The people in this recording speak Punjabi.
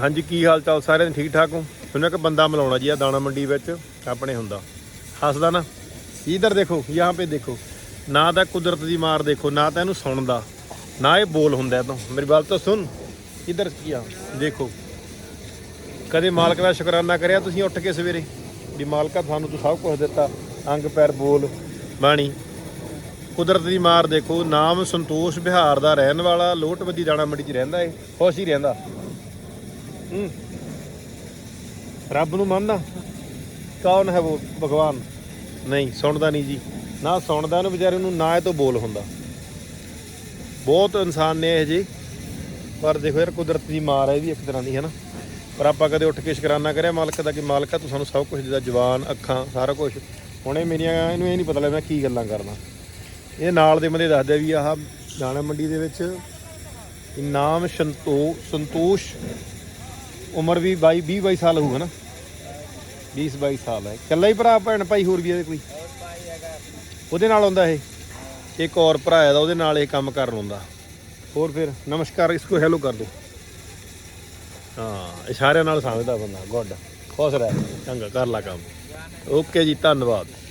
ਹਾਂਜੀ, ਕੀ ਹਾਲ ਚਾਲ? ਸਾਰਿਆਂ ਦੇ ਠੀਕ ਠਾਕ ਹੋ? ਸੁਣਿਆ ਕਿ ਬੰਦਾ ਮਿਲਾਉਣਾ ਜੀ ਆ ਦਾਣਾ ਮੰਡੀ ਵਿੱਚ? ਆਪਣੇ ਹੁੰਦਾ। ਹੱਸਦਾ ਨਾ? ਇਧਰ ਦੇਖੋ, ਯਹਾਂ ਪੇ ਦੇਖੋ। ਨਾ ਤਾਂ ਕੁਦਰਤ ਦੀ ਮਾਰ ਦੇਖੋ, ਨਾ ਤਾਂ ਇਹਨੂੰ ਸੁਣਦਾ ਨਾ ਇਹ ਬੋਲ ਹੁੰਦਾ ਇਹ ਮੇਰੀ ਗੱਲ ਤਾਂ ਸੁਣ। ਇਧਰ ਕੀ ਆ? ਦੇਖੋ। ਕਦੇ ਮਾਲਕ ਦਾ ਸ਼ੁਕਰਾਨਾ ਕਰਿਆ ਤੁਸੀਂ ਉੱਠ ਕੇ ਸਵੇਰੇ? ਵੀ ਮਾਲਕਾ ਤੁਹਾਨੂੰ ਤੂੰ ਸਭ ਕੁਝ ਦਿੱਤਾ। ਅੰਗ, ਪੈਰ, ਬੋਲ, ਬਾਣੀ। ਕੁਦਰਤ ਦੀ ਮਾਰ ਦੇਖੋ। ਨਾਮ ਸੰਤੋਸ਼ ਬਿਹਾਰ ਦਾ ਰਹਿਣ ਵਾਲਾ ਲੋਟਵੱਦੀ ਦਾਣਾ ਮੰਡੀ 'ਚ ਰਹਿੰਦਾ ਏ ਖੁਸ਼ ਹੀ ਰਹਿੰਦਾ। ਹੂੰ। ਰੱਬ ਨੂੰ ਮੰਨਦਾ। ਕੌਣ ਹੈ ਉਹ? ਭਗਵਾਨ। ਨਹੀਂ, ਸੁਣਦਾ ਨਹੀਂ ਜੀ। ਨਾ ਸੁਣਦਾ ਉਹਨੂੰ ਵਿਚਾਰੇ ਨੂੰ ਨਾ ਇਹ ਤੋਂ ਬੋਲ ਹੁੰਦਾ। ਬਹੁਤ ਇਨਸਾਨ ਨੇ ਇਹ ਜੀ। ਪਰ ਦੇਖੋ ਯਾਰ, ਕੁਦਰਤ ਦੀ ਮਾਰ ਹੈ ਇਹ ਵੀ ਇੱਕ ਤਰ੍ਹਾਂ ਦੀ, ਹੈ ਨਾ? ਪਰ ਆਪਾਂ ਕਦੇ ਉੱਠ ਕੇ ਸ਼ੁਕਰਾਨਾ ਕਰਿਆ, ਮਾਲਕ ਦਾ ਕਿ ਮਾਲਕਾ ਤੂੰ ਸਾਨੂੰ ਸਭ ਕੁਝ ਦਿੱਤਾ, ਜਵਾਨ, ਅੱਖਾਂ, ਸਾਰਾ ਕੁਝ ਹੁਣੇ ਮੇਰੀਆਂ, ਇਹਨੂੰ ਇਹ ਨਹੀਂ ਪਤਾ ਲੱਗਦਾ ਕੀ ਗੱਲਾਂ ਕਰਨਾ। ਇਹ ਨਾਲ ਦੇ ਬੰਦੇ ਦੱਸਦੇ ਵੀ ਆਹ ਦਾਣਾ ਮੰਡੀ ਦੇ ਵਿੱਚ ਇਨਾਮ ਸੰਤੋ ਸੰਤੋਸ਼ ਉਮਰ ਵੀ 22 20 22 ਸਾਲ ਹੋਊਗਾ ਨਾ। 20 22 ਸਾਲ ਹੈ। ਇਕੱਲਾ ਹੀ ਭਰਾ ਭੈਣ ਭਾਈ ਹੋਰ ਵੀ ਇਹਦੇ ਕੋਈ? ਉਹਦੇ ਨਾਲ ਆਉਂਦਾ ਇਹ? ਇੱਕ ਹੋਰ ਭਰਾ ਹੈ ਦਾ ਉਹਦੇ ਨਾਲ ਇਹ ਕੰਮ ਕਰਨ ਆਉਂਦਾ। ਹੋਰ ਫਿਰ, ਨਮਸਕਾਰ, ਇਸਕੋ ਹੈਲੋ ਕਰ ਦੋ ਹਾਂ ਇਸ਼ਾਰਿਆਂ ਨਾਲ ਸਮਝਦਾ ਬੰਦਾ, ਗੁੱਡ। ਖੁਸ਼ ਰਹਿ, ਚੰਗਾ, ਕਰ ਲਾ ਕੰਮ। ਓਕੇ ਜੀ, ਧੰਨਵਾਦ।